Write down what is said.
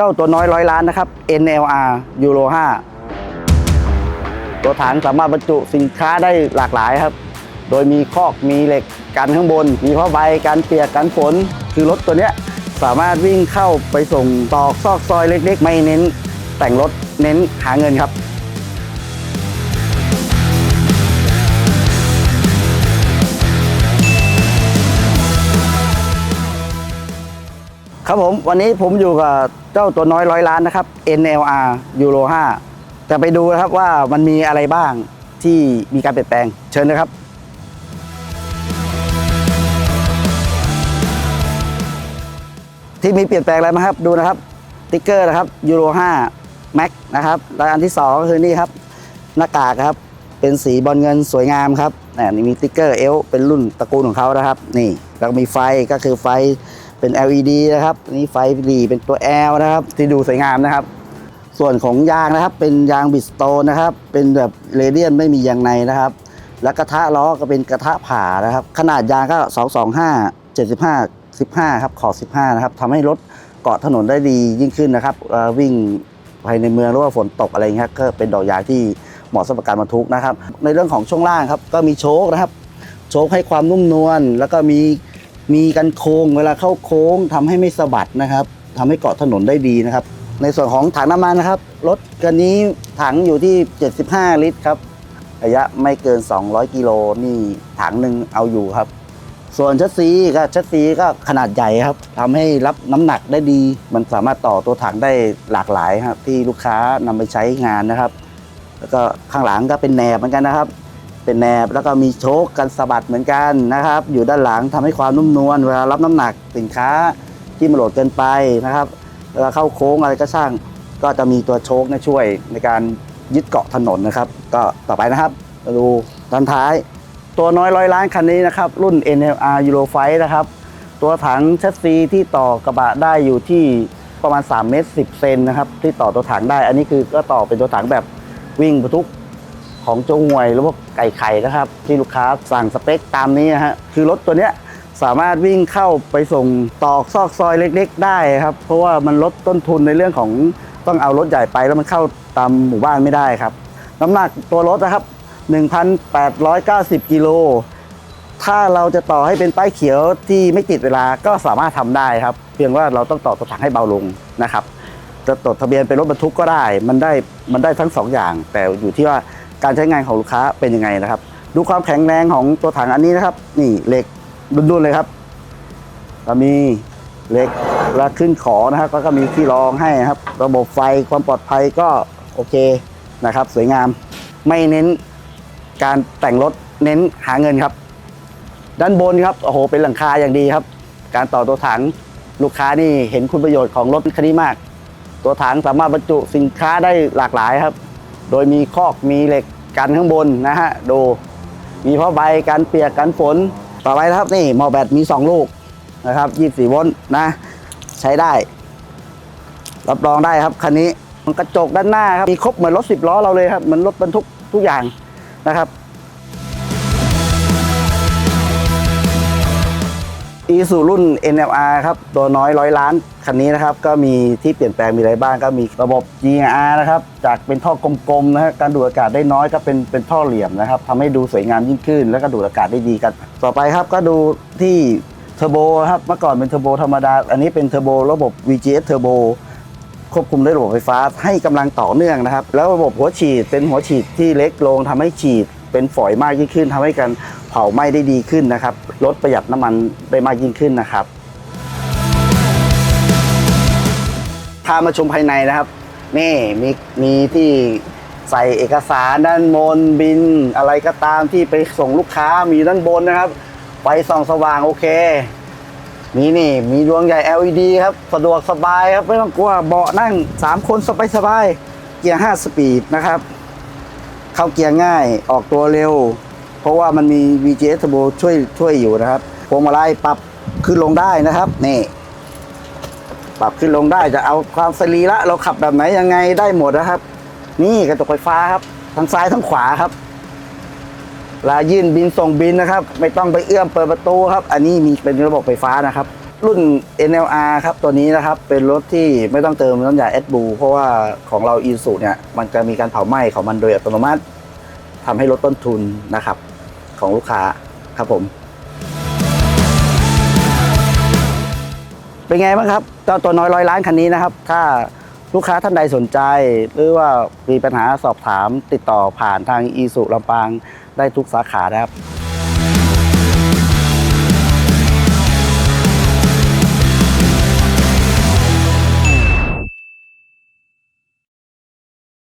จ้าตัวน้อยร้อยล้านนะครับ NLR Euro 5ตัวฐานสามารถบรรจุสินค้าได้หลากหลายครับ โดยมีคอกมีเหล็กกันข้างบน มีผ้าใบกันเปียกกันฝน คือรถตัวเนี้ยสามารถวิ่งเข้าไปส่งตอกซอกซอยเล็กๆ ไม่เน้นแต่งรถเน้นหาเงินครับ ครับผมวันนี้ผมอยู่กับเจ้าตัวน้อยร้อยล้านนะครับ NLR Euro 5 จะไปดูนะครับว่ามันมีอะไรบ้างที่มีการเปลี่ยนแปลงเชิญนะครับ ที่มีเปลี่ยนแปลงอะไรมาครับดูนะครับติ๊กเกอร์นะครับ Euro 5 Max นะครับแล้วอันที่2ก็คือนี่ครับหน้ากากครับเป็นสีบอลเงินสวยงามครับนี่มีติ๊กเกอร์เอลเป็นรุ่นตระกูลของเขานะครับ นี่แล้วมีไฟก็คือไฟ เป็น LED นะครับนี่ไฟดีเป็นตัว L นะครับ ที่ดูสวยงามนะครับ ส่วนของยางนะครับ เป็นยางบิสโตนนะครับ เป็นแบบเรเดียนไม่มียางในนะครับ แล้วกระทะล้อก็เป็นกระทะผ่านะครับ ขนาดยางก็ 225 75 15 ครับขอบ15 นะครับทำให้รถเกาะถนนได้ดียิ่งขึ้นนะครับวิ่งภายในเมืองหรือว่าฝนตกอะไรเงี้ยก็เป็นดอกยางที่เหมาะสำหรับการบรรทุกนะครับ ในเรื่องของช่วงล่างครับก็มีโชคนะครับ โชคให้ความนุ่มนวลแล้วก็มี มีกันโค้งเวลาเข้าโค้งทำให้ไม่สะบัดนะครับทำให้เกาะถนนได้ดีนะครับ ในส่วนของถังน้ำมันนะครับรถคันนี้ถังอยู่ที่ 75 ลิตรครับระยะไม่เกิน 200 กิโลนี่ถังหนึ่งเอาอยู่ครับ ส่วนชัดซีก็ชัดซีก็ขนาดใหญ่ครับทำให้รับน้ำหนักได้ดี มันสามารถต่อตัวถังได้หลากหลายครับที่ลูกค้านำไปใช้งานนะครับ แล้วก็ข้างหลังก็เป็นแหนบเหมือนกันนะครับ เป็นแหนบแล้วก็มีโชคกันสะบัดเหมือนกันนะครับ อยู่ด้านหลังทำให้ความนุ่มนวลเวลารับน้ำหนักสินค้าที่มันโหลดเกินไปนะครับเวลาเข้าโค้งอะไรก็ช่าง ก็จะมีตัวโชคช่วยในการยึดเกาะถนนนะครับ ก็ต่อไปนะครับมาดูด้านท้าย ตัวน้อยร้อยล้านคันนี้นะครับ รุ่น NLR Euro 5นะครับ ตัวถังแชสซีที่ต่อกระบะได้อยู่ที่ประมาณ3เมตร10เซนนะครับที่ต่อตัวถังได้ อันนี้คือก็ต่อเป็นตัวถังแบบวิ่งบรรทุก ของโจงวยหรือว่าไก่ไข่นะครับ ที่ลูกค้าสั่งสเปคตามนี้นะฮะคือรถตัวเนี้ยสามารถวิ่งเข้าไปส่งตอกซอกซอยเล็ก ๆ ได้ครับ เพราะว่ามันลดต้นทุนในเรื่องของต้องเอารถใหญ่ไปแล้วมันเข้าตามหมู่บ้านไม่ได้ครับ น้ำหนักตัวรถนะครับ 1,890 กิโล ถ้าเราจะต่อให้เป็นป้ายเขียวที่ไม่ติดเวลาก็สามารถทำได้ครับ เพียงว่าเราต้องต่อตัวถังให้เบาลงนะครับ จะจดทะเบียนเป็นรถบรรทุกก็ได้ มันได้มันได้ทั้งสองอย่าง แต่อยู่ที่ว่า การใช้งานของลูกค้าเป็นยังไงนะครับ ดูความแข็งแรงของตัวถังอันนี้นะครับ นี่เหล็กดุนๆเลยครับแล้วมีเหล็กแล้วขึ้นขอนะครับแล้วก็มีที่รองให้นะครับ ระบบไฟความปลอดภัยก็โอเคนะครับ สวยงามไม่เน้นการแต่งรถเน้นหาเงินครับ ด้านบนครับโอ้โหเป็นหลังคาอย่างดีครับ การต่อตัวถังลูกค้านี่เห็นคุณประโยชน์ของรถคันนี้มาก ตัวถังสามารถบรรจุสินค้าได้หลากหลายครับ โดยมีคอกมีเหล็กกันข้างบนนะฮะดูมีผ้าใบกันเปียกกันฝน ต่อไปนะครับนี่มอแบตมี 2 ลูกนะครับ24โวลต์นะใช้ได้ รับรองได้ครับคันนี้มันกระจกด้านหน้าครับมีครบเหมือนรถ10ล้อเราเลยครับเหมือนรถบรรทุกทุกอย่างนะครับ อีสูรุ่น NLR ครับ ตัวน้อยร้อยล้าน คันนี้นะครับ ก็มีที่เปลี่ยนแปลงมีอะไรบ้างก็มีระบบ GR นะครับ จากเป็นท่อกลมๆนะฮะการดูดอากาศได้น้อยก็เป็นเป็นท่อเหลี่ยมนะครับทำให้ดูสวยงามยิ่งขึ้น แล้วก็ดูดอากาศได้ดีกัน ต่อไปครับก็ดูที่เทอร์โบครับเมื่อก่อนเป็นเทอร์โบธรรมดา อันนี้เป็นเทอร์โบระบบ VGS เทอร์โบควบคุมด้วยระบบไฟฟ้าให้กำลังต่อเนื่องนะครับ แล้วระบบหัวฉีดเป็นหัวฉีดที่เล็กลงทำให้ฉีด เป็นฝอยมากยิ่งขึ้นทำให้การเผาไหม้ได้ดีขึ้นนะครับลดประหยัดน้ำมันได้มากยิ่งขึ้นนะครับพามาชมภายในนะครับนี่มีมีที่ใส่เอกสารด้านบนบิน อะไรก็ตามที่ไปส่งลูกค้ามีด้านบนนะครับไฟส่องสว่างโอเคมีนี่มีดวงใหญ่ LED ครับสะดวกสบายครับไม่ต้องกลัวเบาะนั่ง 3 คนสบายสบายๆเกียร์5สปีดนะครับ เข้าเกียร์ง่ายออกตัวเร็ว เพราะว่ามันมี VGS Turbo ช่วยช่วยอยู่นะครับพวงมาลัยปรับขึ้นลงได้นะครับนี่ปรับขึ้นลงได้จะเอาความสรีระเราขับแบบไหนยังไงได้หมดนะครับ นี่กระจกไฟฟ้าครับ ทั้งซ้ายทั้งขวาครับลายื่นบินส่งบินนะครับ ไม่ต้องไปเอื้อมเปิดประตูครับ อันนี้มีเป็นระบบไฟฟ้านะครับ รุ่น NLR ครับ ตัวนี้นะครับ เป็นรถที่ไม่ต้องเติมน้ำยาแอดบูเพราะว่าของเราอีสุเนี่ย มันจะมีการเผาไหม้ของมันโดยอัตโนมัติทำให้ลดต้นทุนนะครับ ของลูกค้าครับผม เป็นไงบ้างครับเจ้าตัวน้อยร้อยล้านคันนี้นะครับ ถ้าลูกค้าท่านใดสนใจ หรือว่ามีปัญหาสอบถามติดต่อผ่านทางอีสุลำปางได้ทุกสาขานะครับ